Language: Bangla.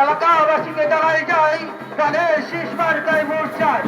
এলাকাবাসীকে জানাই যাই তাদের শেষ মার্কায় মোর্চায়